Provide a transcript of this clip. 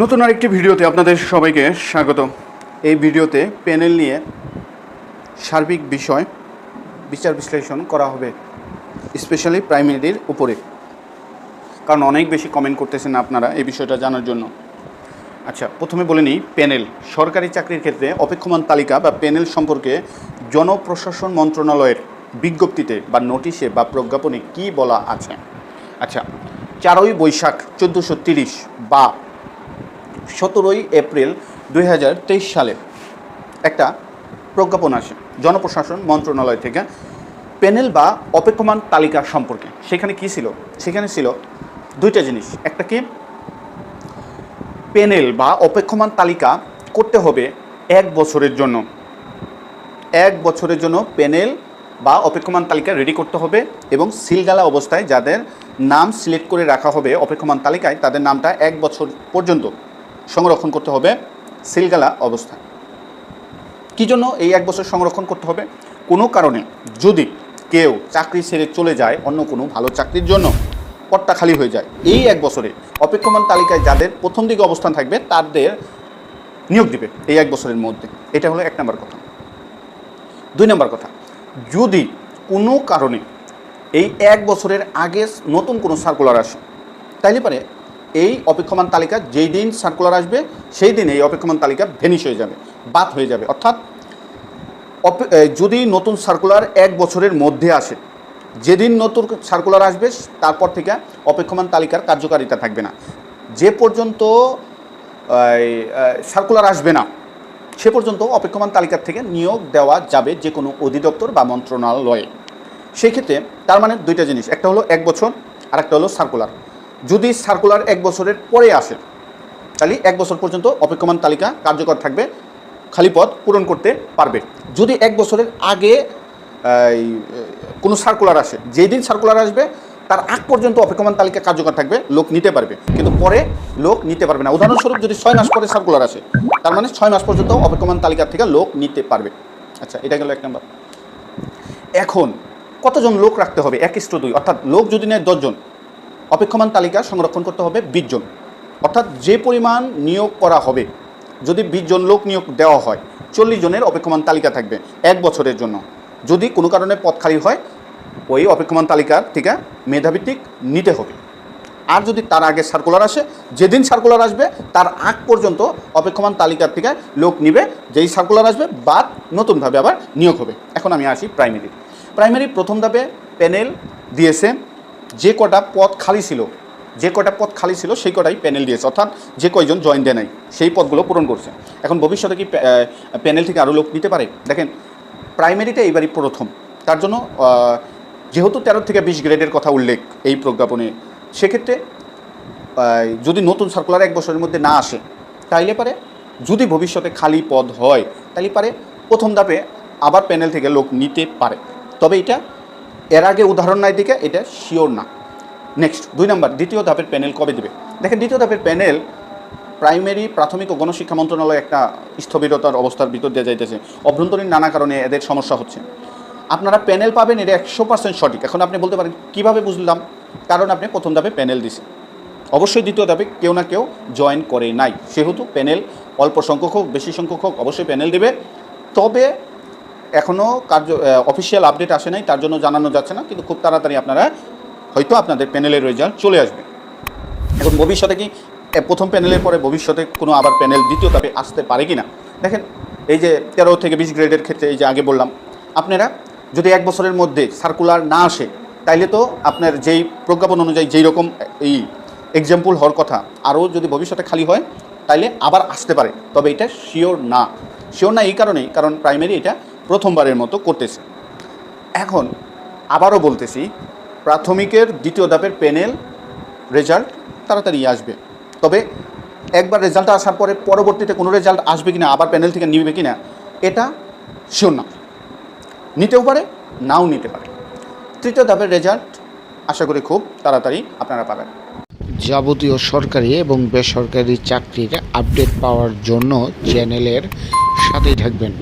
নতুন আরেকটি ভিডিওতে আপনাদের সবাইকে স্বাগত এই ভিডিওতে প্যানেল নিয়ে সার্বিক বিষয় বিচার বিশ্লেষণ করা হবে স্পেশালি প্রাইমারির উপরে। কারণ অনেক বেশি কমেন্ট করতেছেন আপনারা এই বিষয়টা জানার জন্য। আচ্ছা প্রথমে বলে নিই প্যানেল সরকারি চাকরির ক্ষেত্রে অপেক্ষমান তালিকা বা প্যানেল সম্পর্কে জনপ্রশাসন মন্ত্রণালয়ের বিজ্ঞপ্তিতে বা নোটিশে বা প্রজ্ঞাপনে কি বলা আছে? আচ্ছা চারই বৈশাখ চোদ্দোশো তিরিশ বা সতেরোই এপ্রিল দুই সালে একটা প্রজ্ঞাপন আসে জনপ্রশাসন মন্ত্রণালয় থেকে প্যানেল বা অপেক্ষমান তালিকা সম্পর্কে। সেখানে কি ছিল? সেখানে ছিল দুইটা জিনিস। একটা কি? প্যানেল বা অপেক্ষমান তালিকা করতে হবে এক বছরের জন্য। এক বছরের জন্য প্যানেল বা অপেক্ষমান তালিকা রেডি করতে হবে এবং সিলগালা অবস্থায় যাদের নাম সিলেক্ট করে রাখা হবে অপেক্ষমান তালিকায় তাদের নামটা এক বছর পর্যন্ত। সংরক্ষণ করতে হবে সিলগালা অবস্থায় কী জন্য এই এক বছর সংরক্ষণ করতে হবে? কোনো কারণে যদি কেউ চাকরি ছেড়ে চলে যায় অন্য কোনো ভালো চাকরির জন্য, পটটা খালি হয়ে যায়, এই এক বছরে অপেক্ষমান তালিকায় যাদের প্রথম দিকে অবস্থান থাকবে তাদের নিয়োগ দিবে এই এক বছরের মধ্যে। এটা হলো এক নম্বর কথা। দুই নম্বর কথা, যদি কোনো কারণে এই এক বছরের আগে নতুন কোনো সার্কুলার আসে, তাইলে পারে এই অপেক্ষমান তালিকা যেই দিন সার্কুলার আসবে, সেই দিন এই অপেক্ষমান তালিকা ভেনিশ হয়ে যাবে, বাদ হয়ে যাবে। অর্থাৎ যদি নতুন সার্কুলার এক বছরের মধ্যে আসে, যেদিন নতুন সার্কুলার আসবে, তারপর থেকে অপেক্ষমান তালিকার কার্যকারিতা থাকবে না। যে পর্যন্ত সার্কুলার আসবে না, সে পর্যন্ত অপেক্ষমান তালিকার থেকে নিয়োগ দেওয়া যাবে যে কোনো অধিদপ্তর বা মন্ত্রণালয়ে। সেক্ষেত্রে তার মানে দুইটা জিনিস, একটা হলো এক বছর আর একটা হলো সার্কুলার যদি সার্কুলার এক বছরের পরে আসে, তাহলে এক বছর পর্যন্ত অপেক্ষমান তালিকা কার্যকর থাকবে, খালি পদ পূরণ করতে পারবে। যদি এক বছরের আগে কোনো সার্কুলার আসে যেই দিন সার্কুলার আসবে, তার আগ পর্যন্ত অপেক্ষমান তালিকা কার্যকর থাকবে, লোক নিতে পারবে। কিন্তু পরে লোক নিতে পারবে না। উদাহরণস্বরূপ যদি ছয় মাস পরে সার্কুলার আসে, তার মানে ছয় মাস পর্যন্ত অপেক্ষমান তালিকা থেকে লোক নিতে পারবে। আচ্ছা এটা গেল এক নম্বর। এখন কতজন লোক রাখতে হবে? এক ইস্টু দুই। অর্থাৎ লোক যদি নেয় দশজন অপেক্ষমান তালিকা সংরক্ষণ করতে হবে বিশ জন। অর্থাৎ যে পরিমাণ নিয়োগ করা হবে, যদি বিশ জন লোক নিয়োগ দেওয়া হয়, চল্লিশ জনের অপেক্ষমান তালিকা থাকবে এক বছরের জন্য। যদি কোনো কারণে পদ খালি হয়, ওই অপেক্ষমান তালিকার থেকে মেধাভিত্তিক নিতে হবে। আর যদি তার আগে সার্কুলার আসে, যেদিন সার্কুলার আসবে, তার আগ পর্যন্ত অপেক্ষমান তালিকার থেকে লোক নিবে, যেই সার্কুলার আসবে, বাদ নতুনভাবে আবার নিয়োগ হবে। এখন আমি আসি প্রাইমারি প্রাইমারি প্রথম ধাপে প্যানেল দিয়েছে। যে কটা পদ খালি ছিল, যে কটা পদ খালি ছিল সেই কটাই প্যানেল দিয়েছে। অর্থাৎ যে কয়জন জয়েন দেয় নাই, সেই পদগুলো পূরণ করছে। এখন ভবিষ্যতে কি প্যানেল থেকে আরও লোক নিতে পারে? দেখেন প্রাইমারিটা এইবারই প্রথম। তার জন্য যেহেতু তেরো থেকে বিশ গ্রেডের কথা উল্লেখ এই প্রজ্ঞাপনে, সেক্ষেত্রে যদি নতুন সার্কুলার এক বছরের মধ্যে না আসে, তাইলে পারে যদি ভবিষ্যতে খালি পদ হয়, তাইলে পারে প্রথম ধাপে আবার প্যানেল থেকে লোক নিতে পারে। তবে এটা এর আগে উদাহরণ নাই দিকে, এটা শিওর না। নেক্সট দুই নম্বর, দ্বিতীয় ধাপের প্যানেল কবে দেবে? দেখেন, দ্বিতীয় ধাপের প্যানেল প্রাইমারি প্রাথমিক ও গণশিক্ষা মন্ত্রণালয় একটা স্থবিরতার অবস্থার ভিতর দিয়ে যাইতেছে। অভ্যন্তরীণ নানা কারণে এদের সমস্যা হচ্ছে। আপনারা প্যানেল পাবেন, এটা একশো পার্সেন্ট সঠিক। এখন আপনি বলতে পারেন, কীভাবে বুঝলাম? কারণ আপনি প্রথম ধাপে প্যানেল দিছেন। অবশ্যই দ্বিতীয় ধাপে কেউ না কেউ জয়েন করে নাই। সেহেতু প্যানেল অল্প সংখ্যক হোক, বেশি সংখ্যক হোক, অবশ্যই প্যানেল দেবে। তবে এখনও কার্য অফিসিয়াল আপডেট আসে নাই, তার জন্য জানানো যাচ্ছে না, কিন্তু খুব তাড়াতাড়ি আপনারা হয়তো আপনাদের প্যানেলের রেজাল্ট চলে আসবে। এখন ভবিষ্যতে কি প্রথম প্যানেলের পরে ভবিষ্যতে কোনো আবার প্যানেল দ্বিতীয় ধাপে আসতে পারে কি না দেখেন, এই যে তেরো থেকে বিশ গ্রেডের ক্ষেত্রে এই যে আগে বললাম, আপনারা যদি এক বছরের মধ্যে সার্কুলার না আসে, তাইলে তো আপনার যেই প্রজ্ঞাপন অনুযায়ী যেই রকম এই এক্সাম্পল হওয়ার কথা, আরও যদি ভবিষ্যতে খালি হয়, তাইলে আবার আসতে পারে। তবে এটা শিওর না। শিওর না এই কারণেই, কারণ প্রাইমারি এটা প্রথমবারের মতো করতেছে। এখন আবারও বলতেছি, প্রাথমিকের দ্বিতীয় ধাপের প্যানেল রেজাল্ট তাড়াতাড়ি আসবে। তবে একবার রেজাল্ট আসার পরে পরবর্তীতে কোনো রেজাল্ট আসবে কিনা, আবার প্যানেল থেকে নিবে কিনা, এটা শিওর না। নিতেও পারে, নাও নিতে পারে। তৃতীয় ধাপের রেজাল্ট আশা করি খুব তাড়াতাড়ি আপনারা পাবেন। যাবতীয় সরকারি এবং বেসরকারি চাকরির আপডেট পাওয়ার জন্য চ্যানেলের সাথেই থাকবেন।